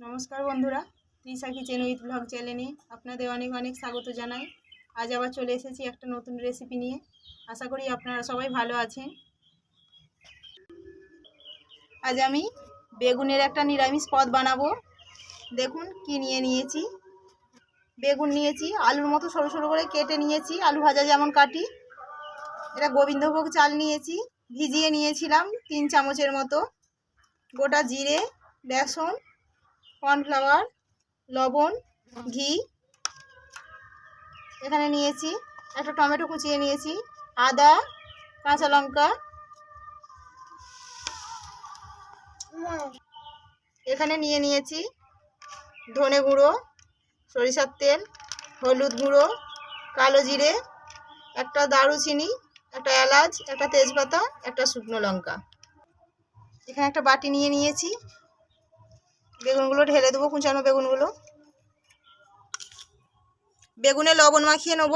নমস্কার বন্ধুরা Trisha kitchen with blog চ্যানেলে আপনাদের অনেক অনেক স্বাগত জানাই। আজ আবার চলে এসেছি একটা নতুন রেসিপি নিয়ে। আশা করি আপনারা সবাই ভালো আছেন। আজ আমি বেগুনের একটা নিরামিষ পদ বানাবো। দেখুন কি নিয়ে নিয়েছি। বেগুন নিয়েছি, আলুর মতো সরু সরু করে কেটে নিয়েছি, আলু ভাজা যেমন কাটি। এটা গোবিন্দভোগ চাল নিয়েছি, ভিজিয়ে নিয়েছিলাম তিন চামচের মতো। গোটা জিরে, বেসন কর্নফ্লাওয়ার, লবণ, ঘি। এখানে নিয়েছি একটা টমেটো কুচিয়ে নিয়েছি, আদা, কাঁচা লঙ্কা। এখানে নিয়ে নিয়েছি ধনে গুঁড়ো, সরিষার তেল, হলুদ গুঁড়ো, কালো জিরে, একটা দারুচিনি, একটা এলাচ, একটা তেজপাতা, একটা শুকনো লঙ্কা। এখানে একটা বাটি নিয়ে নিয়েছি। বেগুনগুলো ঢেলে দেবো, কুচানো বেগুনগুলো। বেগুনে লবণ মাখিয়ে নেব।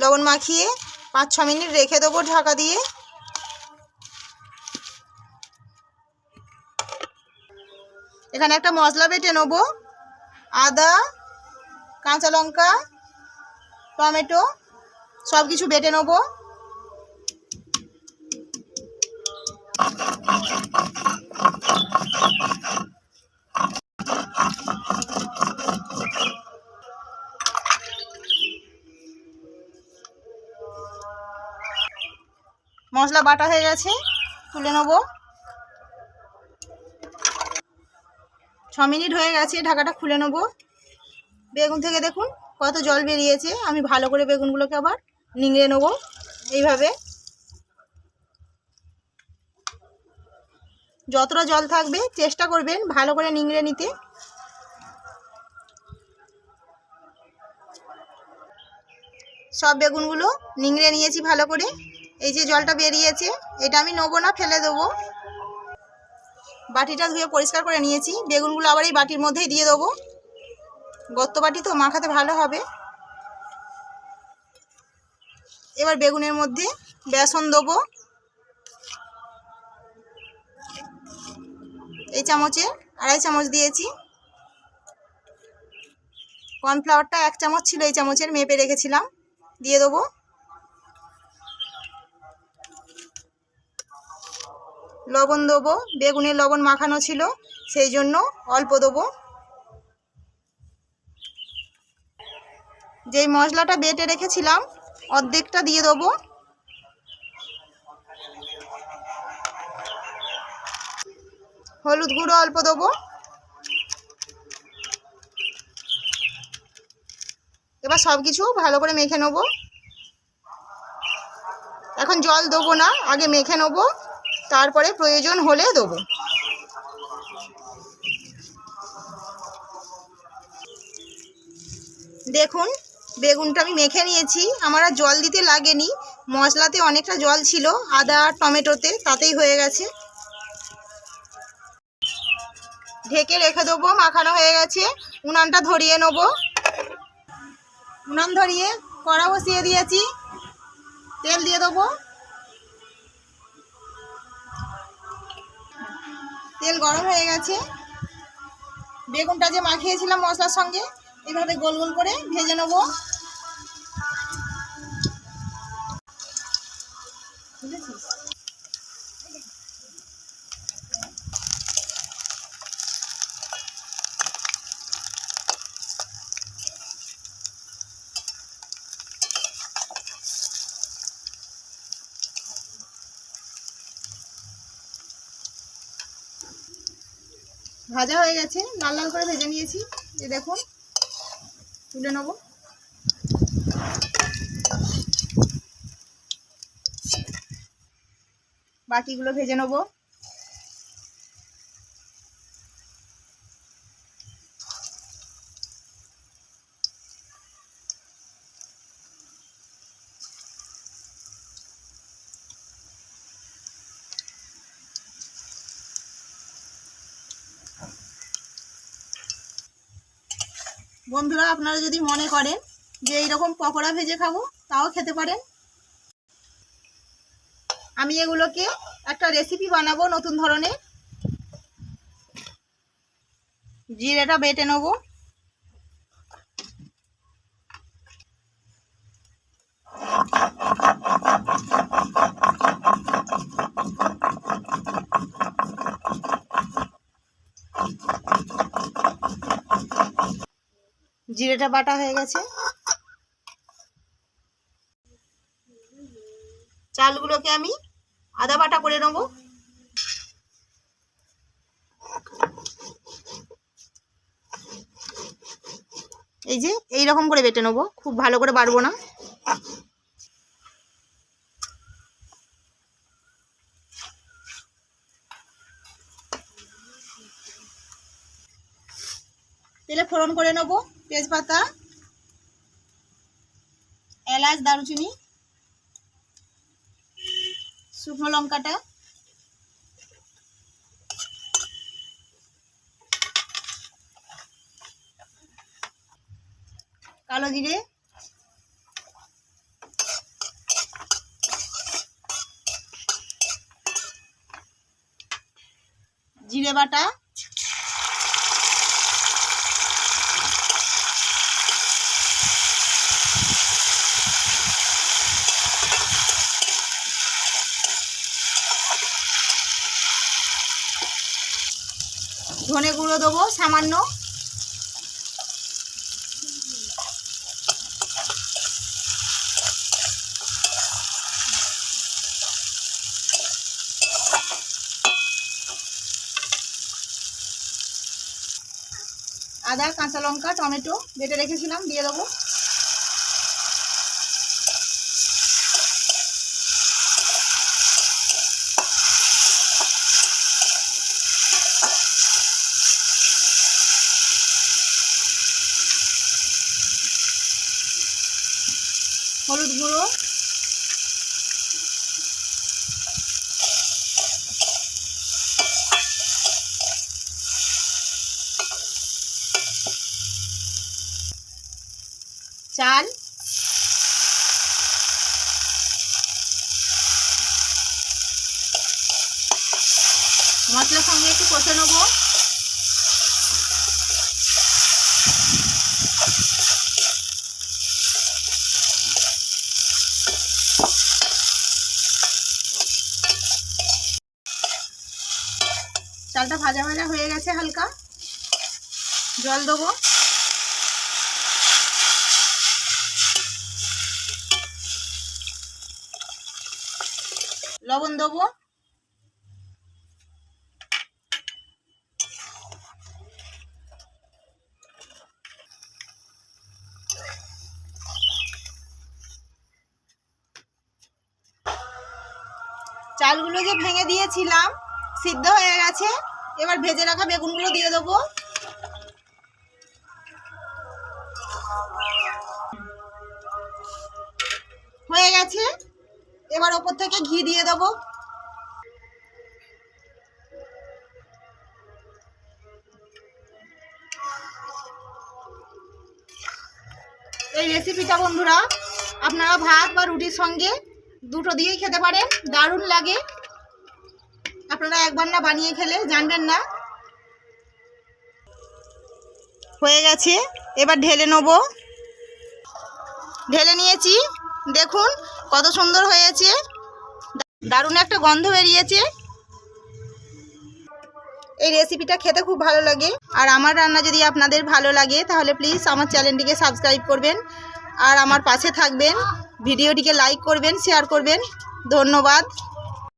লবণ মাখিয়ে পাঁচ ছ মিনিট রেখে দেবো ঢাকা দিয়ে। এখানে একটা মশলা বেটে নেব। আদা, কাঁচা লঙ্কা, টমেটো সব কিছু বেটে নেব। মশলা বাটা হয়ে গেছে, তুলে নেব। ছ মিনিট হয়ে গেছে, ঢাকাটা খুলে নেব। বেগুন থেকে দেখুন কত জল বেরিয়েছে, আমি ভালো করে বেগুনগুলোকে আবার নিংড়ে নেব, এইভাবে। যতটা জল থাকবে, চেষ্টা করবেন ভালো করে নিংড়ে নিতে। সব বেগুনগুলো নিংড়ে নিয়েছি ভালো করে। এই যে জলটা বেরিয়েছে, এটা আমি নেব না, ফেলে দেবো। বাটিটা ধুয়ে পরিষ্কার করে নিয়েছি। বেগুনগুলো আবার এই বাটির মধ্যেই দিয়ে দেবো। গত্ত বাটি তো মাখাতে ভালো হবে। এবার বেগুনের মধ্যে বেসন দেবো। এই চামচে আড়াই চামচ দিয়েছি। কর্নফ্লাওয়ারটা এক চামচ ছিল এই চামচের, মেপে রেখেছিলাম। দিয়ে দেবো। লবণ দেবো, বেগুনের লবণ মাখানো ছিল, সেই জন্য অল্প দেবো। যেই মশলাটা বেটে রেখেছিলাম, অর্ধেকটা দিয়ে দেবো। হলুদ গুঁড়ো অল্প দেবো। এবার সব কিছু ভালো করে মেখে নেব। এখন জল দেবো না, আগে মেখে নেব, তারপরে প্রয়োজন হলে দেবো। দেখুন, বেগুনটা আমি মেখে নিয়েছি, আমার আর জল দিতে লাগেনি। মশলাতে অনেকটা জল ছিল, আদা টমেটোতে, তাতেই হয়ে গেছে। ঢেকে রেখে দেবো, মাখানো হয়ে গেছে। উনানটা ধরিয়ে নেব। উনান ধরিয়ে কড়া বসিয়ে দিয়েছি। তেল দিয়ে দেবো। তেল গরম হয়ে গেছে। বেগুনটা যে মাখিয়েছিলাম মশলার সঙ্গে এইভাবে গোল গোল করে ভেজে নেব। ভাজা হয়ে গেছে, লাল লাল করে ভেজে নিয়েছি। এই দেখুন, তুলে নেব। বাকিগুলো ভেজে নেব। বন্ধুরা, আপনারা যদি মনে করেন যে এইরকম পকোড়া ভেজে খাব, তাও খেতে পারেন। আমি এগুলোকে একটা রেসিপি বানাবো নতুন ধরনের। জিরেটা বেটে নেব। জিরেটা বাটা হয়ে গেছে। চালগুলোকে আমি আদা বাটা করে নেব। এই যে এই রকম করে বেটে নেব। খুব ভালো করে বাড়বো না। তেলে ফোড়ন করে নেব। তেজপাতা এলাচ দারুচিনি শুকনো লঙ্কাটা কালো জিরে জিরে বাটা ধনে গুঁড়ো দেবো সামান্য। আদা কাঁচা লঙ্কা টমেটো বেটে রেখেছিলাম দিয়ে দেবো। গুঁড়ো। চাল। মশলার সঙ্গে একটু কষে নেব। ভাজা ভাজা হয়ে গেছে হালকা। জল দেবো। লবণ দেবো। চালগুলো যে ভেঙে দিয়েছিলাম, সিদ্ধ হয়ে গেছে। এবার ভেজে রাখা বেগুনগুলো দিয়ে দেবো। হয়ে গেছে। এবার ওপর থেকে ঘি দিয়ে দেবো। এই রেসিপিটা বন্ধুরা, আপনারা ভাত বা রুটির সঙ্গে দুটো দিয়েই খেতে পারেন। দারুণ লাগে। আপনারা একবার না বানিয়ে খেলে জানবেন না। হয়ে গেছে, এবার ঢেলে নেব। ঢেলে নিয়েছি, দেখুন কত সুন্দর হয়েছে। দারুণ একটা গন্ধ বেরিয়েছে। এই রেসিপিটা খেতে খুব ভালো লাগে। আর আমার রান্না যদি আপনাদের ভালো লাগে, তাহলে প্লিজ আমার চ্যানেলটিকে সাবস্ক্রাইব করবেন। আর আমার পাশে থাকবেন, ভিডিওটিকে লাইক করবেন শেয়ার করবেন। ধন্যবাদ।